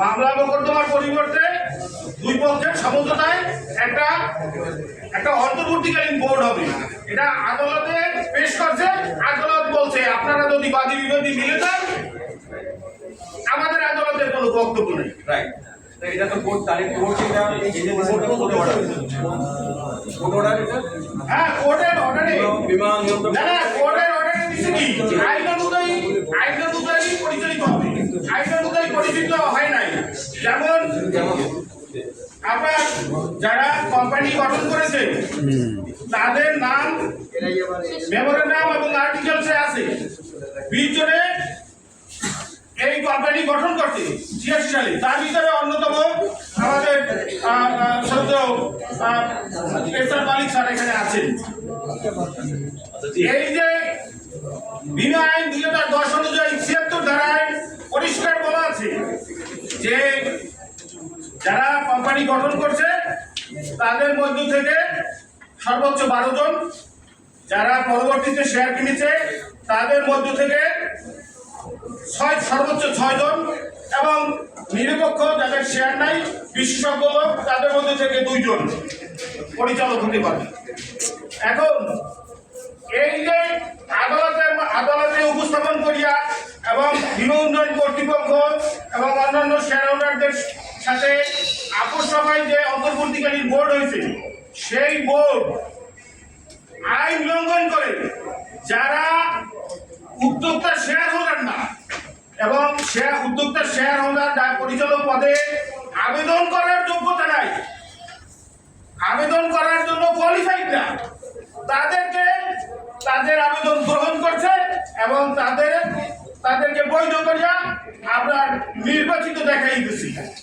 মামলা মোকদ্দমার পরিবর্তে দুই পক্ষের সমঝোতায় একটা একটা অন্তর্বর্তীকালীন বোর্ড হবে। এটা আদালতে পেশ করছে আদালত বলছে আপনারা যদি বাদী বিবাদী মিলে যান আমাদের আদালতের কোনো বক্তব্য নেই। রাইট এটা তো কোর্ট তারিখ কোর্ট এটা এই যে কোর্টে কোর্ট অর্ডার কোর্ট অর্ডার হ্যাঁ কোর্টের অর্ডারে বিমান না না কোর্টের যেমন আপনার যারা কোম্পানি গঠন করেছে, তাদের নাম মেমোরের নাম এবং আর্টিকেলসে আছে। জনে এই কোম্পানি গঠন করছে ছিয়াশি সালে। তার ভিতরে অন্যতম আমাদের সদ্য মালিক স্যার এখানে আছেন। এই যে বিনা আইন দুই হাজার দশ অনুযায়ী ছিয়াত্তর ধারায় পরিষ্কার বলা আছে যে কোম্পানি গঠন করছে, তাদের মধ্য থেকে সর্বোচ্চ বারো জন, যারা পরবর্তীতে শেয়ার কিনেছে, তাদের মধ্য থেকে ছয় সর্বোচ্চ ছয় জন এবং নিরপেক্ষ যাদের শেয়ার নাই, বিশেষজ্ঞ লোক, তাদের মধ্যে থেকে দুইজন পরিচালক হতে পারে। এখন এই যে আদালতের আদালতে উপস্থাপন করিয়া এবং বিমা উন্নয়ন কর্তৃপক্ষ এবং অন্যান্য শেয়ার হোল্ডারদের সাথে আপোষ সভায় যে অন্তর্বর্তীকালীন বোর্ড হয়েছে, সেই বোর্ড আইন লঙ্ঘন করে যারা উদ্যোক্তা শেয়ার হোল্ডার না, এবং শেয়ার উদ্যোক্তা শেয়ার হোল্ডার যার পরিচালক পদে আবেদন করার যোগ্যতা নাই, আবেদন করার জন্য কোয়ালিফাইড না, তাদেরকে তাদের আবেদন গ্রহণ করছে এবং তাদের, তাদেরকে বৈধ করিয়া আপনার নির্বাচিত দেখাই দিচ্ছি